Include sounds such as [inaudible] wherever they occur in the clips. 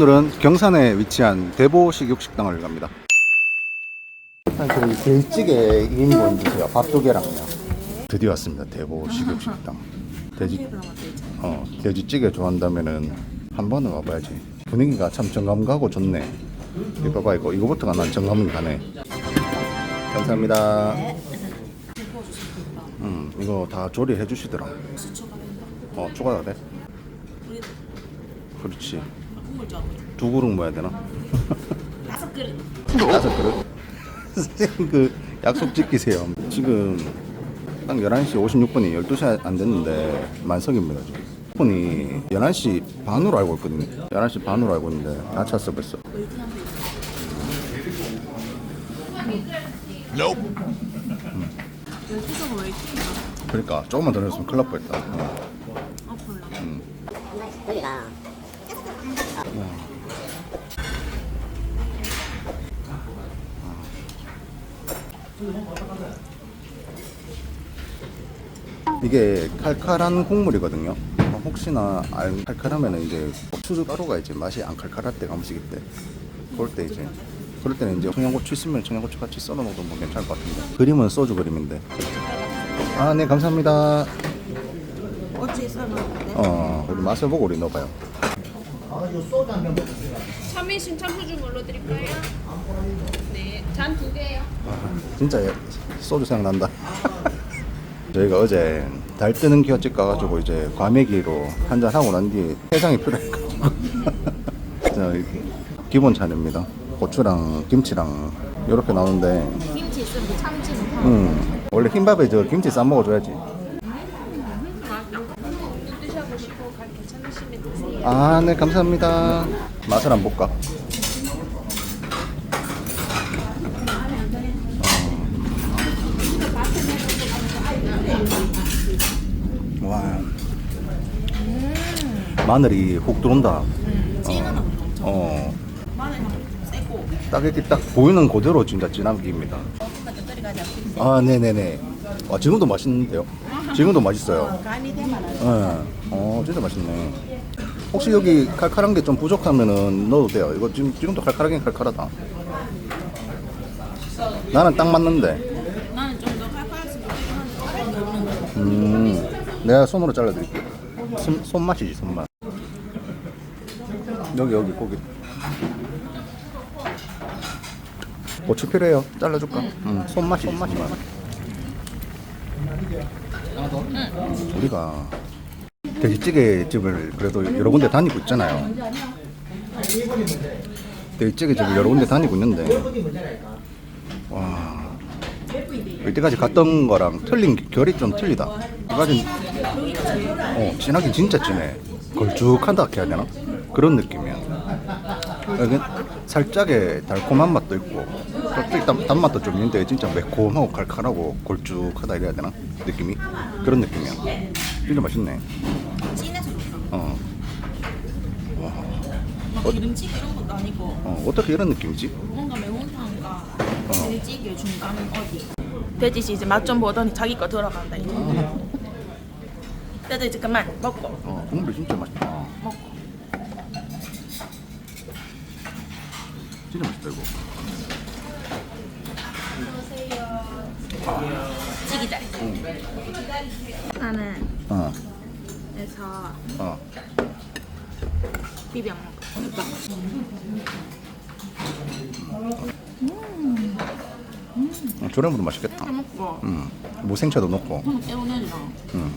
오늘은 경산에 위치한 대보 식 육식당을 갑니다. 일단 돼지찌개 2인분 주세요. 밥 두 개랑요. 드디어 왔습니다. 대보 식 육식당. 돼지 어 돼지찌개 좋아한다면은 한 번은 와봐야지. 분위기가 참 정감 가고 좋네. 이거 봐봐 이거 이거부터가 난 정감이 가네. 감사합니다. 음 이거 다 조리해 주시더라. 어 추가가 돼? 그렇지. 두 그릇 모아야 되나? [laughs] 다섯 그릇. 다섯 그릇? [laughs] 선생님 그 약속 지키세요. 지금 딱 11시 56분이 12시 안 됐는데 만석입니다. 지금. 분이 11시 반으로 알고 있거든요. 11시 반으로 알고 있는데 다 찼어 벌써. 왜 이렇게 그러니까 조금만 더 넣었으면 큰일 날 뻔했다. 어. 아 몰라. 여기가 이게 칼칼한 국물이거든요. 어, 혹시나 안 칼칼하면 이제 수주가루가 이제 맛이 안 칼칼할 때가 한 번씩 있대. 그럴 때 이제 그럴 때는 이제 청양고추 있으면 청양고추 같이 썰어 먹어도 뭐 괜찮을 것 같은데. 그림은 소주 그림인데. 아, 네 감사합니다. 어찌 썰었는데? 어, 우리 맛을 보고 우리 넣어봐요. 참이신 참소주 뭘로 드릴까요? 네, 잔두 개요. 진짜 소주 생각난다. [laughs] 저희가 어제 달 뜨는 기어집 가가지고 이제 과메기로 한잔 하고 난 뒤에 해장이 필요해가지고 [laughs] 자, 기본 차례입니다. 고추랑 김치랑 이렇게 나오는데 김치 있으면 참치는 파. 음, 원래 흰밥에 저 김치 싸 먹어줘야지. 드셔보시고 가 괜찮으시면 드세요. 아, 네 감사합니다. 맛을 한번 볼까? 와, 마늘이 훅 들어온다. 찌는 엄청. 어, 마늘 향 세고. 딱 이렇게 딱 보이는 그대로 진짜 가자. 아, 네네네. 와, 지금도 맛있는데요? 지금도 맛있어요. 간이 되면 안 네. 어, 진짜 맛있네. 혹시 여기 칼칼한 게 좀 부족하면은 넣어도 돼요. 이거 지금 지금도 칼칼하긴 칼칼하다. 나는 딱 맞는데. 나는 좀 더 칼칼했으면 좋겠는데. 음, 내가 손으로 잘라드릴게요. 손, 손맛이지 손맛. 여기 여기 고기. 고추 필요해요. 잘라줄까? 음, 손맛이 손맛이 맛. 우리가 돼지찌개 집을 그래도 여러 군데 다니고 있잖아요. 돼지찌개 집을 여러 군데 다니고 있는데 와 이때까지 갔던 거랑 틀린 게- 결이 좀 틀리다. 이까지 어 진하긴 진짜 진해. 걸쭉하다 해야 되나? 그런 느낌이야. 여기 살짝의 달콤한 맛도 있고 단, 단맛도 좀 있는데 진짜 매콤하고 칼칼하고 걸쭉하다 이래야 되나? 느낌이 그런 느낌이야. 진짜 맛있네. 어. 이런 것도 아니고 어 어떻게 이런 느낌이지? 뭔가 매운탕과 돼지찌개 중간 어디. 돼지 이제 맛 좀 보더니 자기 거 들어간다 이제. 그래도 이제 그만 먹고 어 국물이 진짜 맛있다. 먹고. 진짜 맛있다 이거. 찌기자. 나는 어 에서 어. 비벼 먹어. 어, 조림으로 맛있겠다. 먹고. 음, 무생채도 넣고. 음. 음.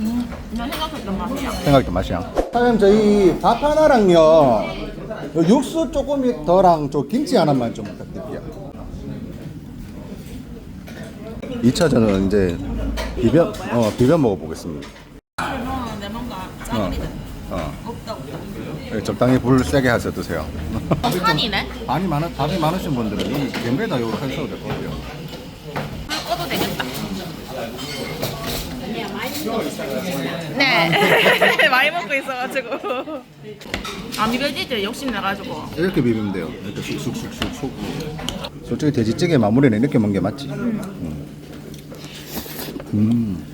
음, 나 생각했던 맛이야. 생각했던 맛이야. 사장님 저희 밥 하나랑요 요 육수 조금 더랑 저 김치 하나만 좀 부탁드릴게요. 2차전은 이제 비벼 어 비벼 먹어보겠습니다. 먹었는데 뭔가 짜글이다. 어 없다. 예, 적당히 불 세게 하셔 드세요. 판이네? [laughs] 밥이 많은 밥이 많으신 분들은 이 겐베다 이거 하셔도 될것 같아요. 불 꺼도 되겠다. 네. [laughs] 많이 먹고 있어가지고. 아, 미베지들 욕심 나가지고. 이렇게 비비면 돼요. 이렇게 쑥쑥쑥쑥. 솔직히 돼지찌개 마무리는 이렇게 먹는 게 맞지. 음. 음.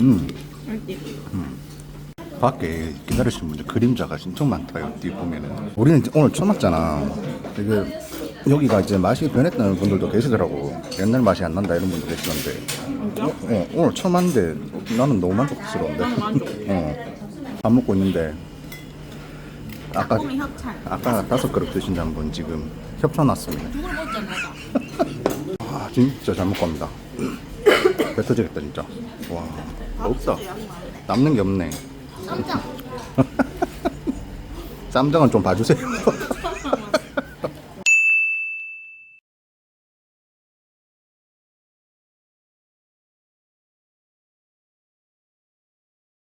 음. 밖에 기다리시는 분들 그림자가 진짜 많다 여기 보면은 우리는 이제 오늘 처음 왔잖아. 되게 여기가 이제 맛이 변했다는 분들도 계시더라고. 옛날 맛이 안 난다 이런 분도 계시던데. 어, 어, 오늘 처음 왔는데 나는 너무 만족스러운데. [laughs] 어, 밥 먹고 있는데 아까 협찬. 아까 다섯 그릇 드신 분 지금 협찬 왔습니다. 누굴 먹자 내가. 아 진짜 잘 먹고 갑니다. [coughs] 배 터지겠다 진짜. 와 없다. 양이 많네. 남는 게 없네 쌈장. 쌈장은 [laughs] 좀 봐주세요